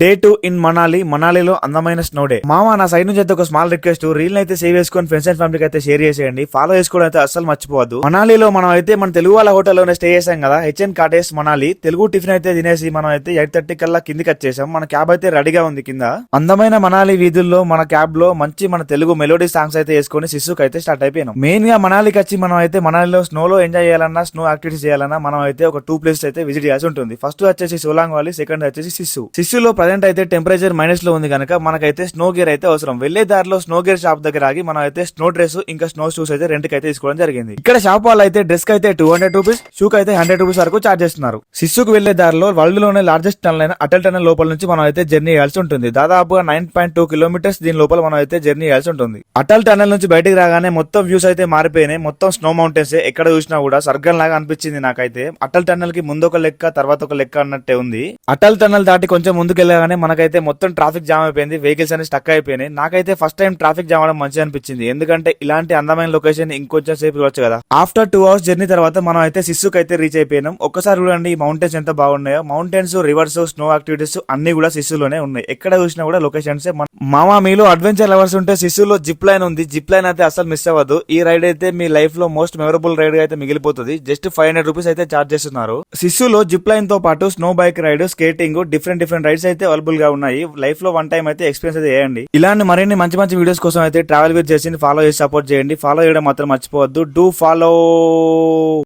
Day two in Manali మనాలిలో అందమైన snow day మామ నా సైడ్ నుంచి అయితే ఒక స్మాల్ రిక్వెస్ట్ రీల్ అయితే సేవ్ చేసుకొని ఫ్రెండ్స్ అండ్ ఫ్యామిలీకి అయితే షేర్ చేసేయండి. ఫాలో చేసుకోవడం అయితే అస్సలు మర్చిపోవద్దు. మనాలిలో మనం అయితే మన తెలుగు వాళ్ళ హోటల్లోనే స్టే చేసాం కదా. HN cottages Manali Telugu tiffin అయితే తినేసి మనం అయితే ఎయిట్ థర్టీ కల్లా కిందికి వచ్చేసాం. మన క్యాబ్ అయితే రెడీగా ఉంది కింద. అందమైన మనాలి వీధుల్లో మన క్యాబ్లో మంచి మన తెలుగు మెలోడీ సాంగ్స్ అయితే వేసుకొని శిశుకు అయితే స్టార్ట్ అయిపోయాం మెయిన్గా మనాలికి వచ్చి మనం అయితే మనాలిలో స్నో లో ఎంజాయ్ చేయాలన్నా స్నో యాక్టివిటీస్ చేయాలన్నా మనం అయితే ఒక టూ ప్లేసెస్ అయితే విజిట్ చేయాల్సి ఉంటుంది. ఫస్ట్ వచ్చేసి సోలాంగ్ వాలి సెకండ్ వచ్చేసి శిశు శిశులో ప్రజెంట్ అయితే టెంపరేచర్ మైనస్లో ఉంది కనుక మనకైతే స్నో గేర్ అయితే అవసరం. వెళ్ళే దారిలో స్నో గేర్ షాప్ దగ్గర ఆగి మనం అయితే స్నో డ్రెస్ ఇంకా స్నో షూస్ అయితే రెంట్కి అయితే తీసుకోవడం జరిగింది. ఇక్కడ షాప్ వాళ్ళు అయితే డ్రెస్ అయితే టూ హండ్రెడ్ రూపీస్ షూ అయితే హండ్రెడ్ రూపీస్ వరకు చార్జ్ చేస్తున్నారు. సిస్సుకు వెళ్ళే దారిలో వరల్డ్లోనే లార్జెస్ట్ టనల్ అయిన అటల్ టనల్ లోపల నుంచి మనం అయితే జర్నీ చేయాల్సి ఉంటుంది. దాదాపుగా నైన్ పాయింట్ టూ కిలోమీటర్స్ దీని లోపల మనం అయితే జర్నీ చేయాల్సి ఉంటుంది. అటల్ టనల్ నుంచి బయటికి రాగానే మొత్తం వ్యూస్ అయితే మారిపోయినాయి. మొత్తం స్నో మౌంటైన్స్ ఎక్కడ చూసినా కూడా స్వర్గం లాగా అనిపించింది నాకైతే. అటల్ టనల్కి ముందు ఒక లెక్క తర్వాత ఒక లెక్క అన్నట్టే ఉంది. అటల్ టనల్ దాటి కొంచెం ముందుకు లేవగానే మనకైతే మొత్తం ట్రాఫిక్ జామ్ అయిపోయింది వెహికల్స్ అన్ని స్టక్ అయిపోయినాయి. నాకైతే ఫస్ట్ టైం ట్రాఫిక్ జామ్ అవడం మంచిగా అనిపించింది. ఎందుకంటే ఇలాంటి అందమైన లొకేషన్ ఇంకొంచెం సేపు చూడొచ్చు కదా. ఆఫ్టర్ టూ అవర్స్ జర్నీ తర్వాత మనం అయితే సిస్సుకి అయితే రీచ్ అయిపోయినాం. ఒక్కసారి చూడండి ఈ మౌంటైన్స్ ఎంత బాగున్నాయో. మౌంటైన్స్ రివర్స్ స్నో యాక్టివిటీస్ అన్ని కూడా సిస్సులోనే ఉన్నాయి. ఎక్కడ చూసినా కూడా లొకేషన్స్ మామా మీలో అడ్వెంచర్ లవర్స్ ఉంటే సిస్సులో జిప్ లైన్ ఉంది. జిప్ లైన్ అయితే అసలు మిస్ అవ్వదు ఈ రైడ్ అయితే మీ లైఫ్లో మోస్ట్ మెమరబుల్ రైడ్ అయితే మిగిలిపోతుంది. జస్ట్ ఫైవ్ హండ్రెడ్ రూపీస్ అయితే చార్జ్ చేస్తున్నారు. సిస్సులో జిప్ లైన్తో పాటు snow bike ride skating different different rides అయితే అయితే అవైలబుల్గా ఉన్నాయి. లైఫ్లో వన్ టైం అయితే ఎక్స్పీరియన్స్ అయితే చేయండి. ఇలాంటి మరిన్ని మంచి మంచి వీడియోస్ కోసం అయితే ట్రావెల్ విత్ చేసి ఫాలో చేసి సపోర్ట్ చేయండి. ఫాలో చేయడం మాత్రం మర్చిపోవద్దు. Do follow